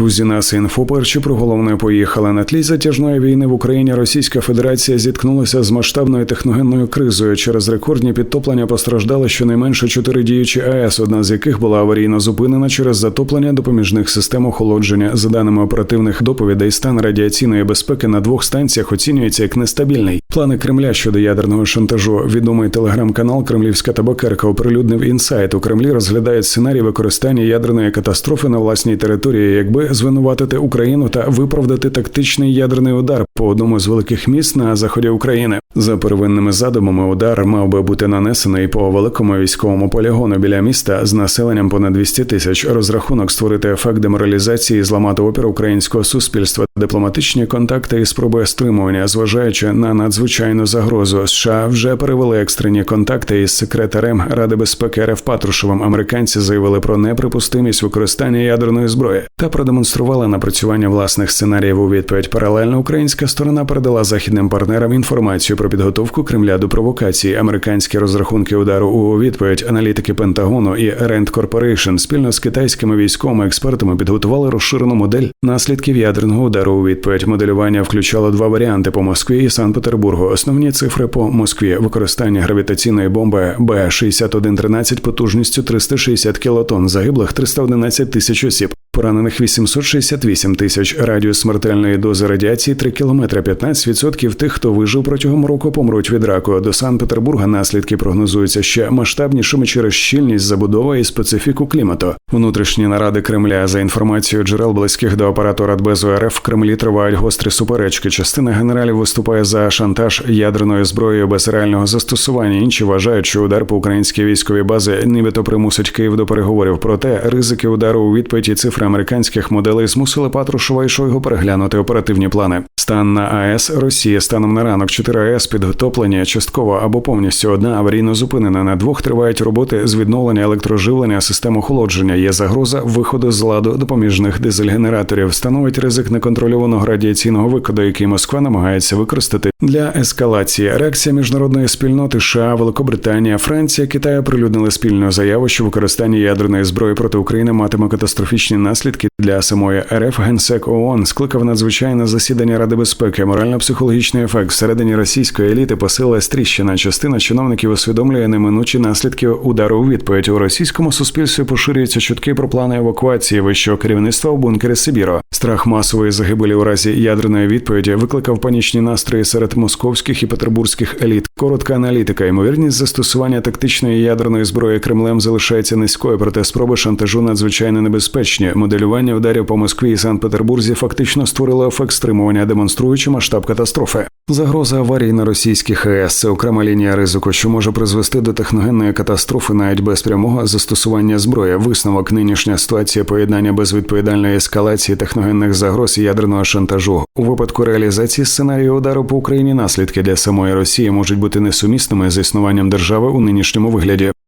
Друзі, нас інфо перші про головне поїхали на тлі затяжної війни в Україні. Російська Федерація зіткнулася з масштабною техногенною кризою. Через рекордні підтоплення постраждали щонайменше чотири діючі АЕС, одна з яких була аварійно зупинена через затоплення допоміжних систем охолодження. За даними оперативних доповідей, стан радіаційної безпеки на двох станціях оцінюється як нестабільний. Плани Кремля щодо ядерного шантажу. Відомий телеграм-канал Кремлівська табакерка оприлюднив інсайт. У Кремлі розглядають сценарій використання ядерної катастрофи на власній території, якби звинуватити Україну та виправдати тактичний ядерний удар по одному з великих міст на заході України. За первинними задумами, удар мав би бути нанесений по великому військовому полігону біля міста з населенням понад 200 тисяч. Розрахунок створити ефект деморалізації, зламати опір українського суспільства, дипломатичні контакти і спроби стримування, зважаючи на надзвичайну загрозу. США вже перевели екстрені контакти із секретарем Ради безпеки РФ Патрушевим. Американці заявили про неприпустимість використання ядерної зброї та продемонстрували напрацювання власних сценаріїв у відповідь. Паралельно українська сторона передала західним партнерам інформацію про підготовку Кремля до провокації. Американські розрахунки удару у відповідь аналітики Пентагону і Rand Corporation спільно з китайськими військовими експертами підготували розширену модель наслідків ядерного удару. У відповідь моделювання включало два варіанти по Москві і Санкт-Петербургу. Основні цифри по Москві використання гравітаційної бомби Б-6113 потужністю 360 кілотон, загиблих 311 тисяч осіб. Поранених 868 тисяч. Радіус смертельної дози радіації 3 кілометри. 15% тих, хто вижив протягом року, помруть від раку. До Санкт-Петербурга наслідки прогнозуються ще масштабнішими через щільність забудови і специфіку клімату. Внутрішні наради Кремля за інформацією джерел близьких до апарату Радбезу РФ в Кремлі тривають гострі суперечки. Частина генералів виступає за шантаж ядерною зброєю без реального застосування. Інші вважають, що удар по українській військовій базі нібито примусить Київ до переговорів. Проте ризики удару у відповідь і цифри американських моделей змусили Патрушева і Шойгу переглянути оперативні плани. Стан на АЕС Росія станом на ранок 4 АЕС підготоплені частково або повністю одна аварійно зупинена. На двох тривають роботи з відновлення електроживлення систем охолодження. Є загроза виходу з ладу допоміжних дизель-генераторів. Становить ризик неконтрольованого радіаційного викиду, який Москва намагається використати для ескалації. Реакція міжнародної спільноти США, Великобританія, Франція, Китай оприлюднили спільну заяву, що використання ядерної зброї проти України матиме катастрофічні наслідки для самої РФ. Генсек ООН скликав надзвичайне засідання Ради безпеки. Морально-психологічний ефект всередині російської еліти посилила стріщина. Частина чиновників усвідомлює неминучі наслідки удару у відповідь. У російському суспільстві поширюються чутки про плани евакуації вищого керівництва у бункері Сибіро. Страх масової загибелі у разі ядерної відповіді викликав панічні настрої серед московських і петербурзьких еліт. Коротка аналітика. Ймовірність застосування тактичної ядерної зброї Кремлем залишається низькою, проте спроби шантажу надзвичайно небезпечні. Моделювання ударів по Москві і Санкт-Петербурзі фактично створило ефект стримування, демонструючи масштаб катастрофи. Загроза аварії на російських АЕС – це окрема лінія ризику, що може призвести до техногенної катастрофи навіть без прямого застосування зброї. Висновок нинішня ситуація поєднання безвідповідальної ескалації техногенних загроз і ядерного шантажу у випадку реалізації сценарію удару по Україні. Наслідки для самої Росії можуть бути несумісними з існуванням держави у нинішньому вигляді.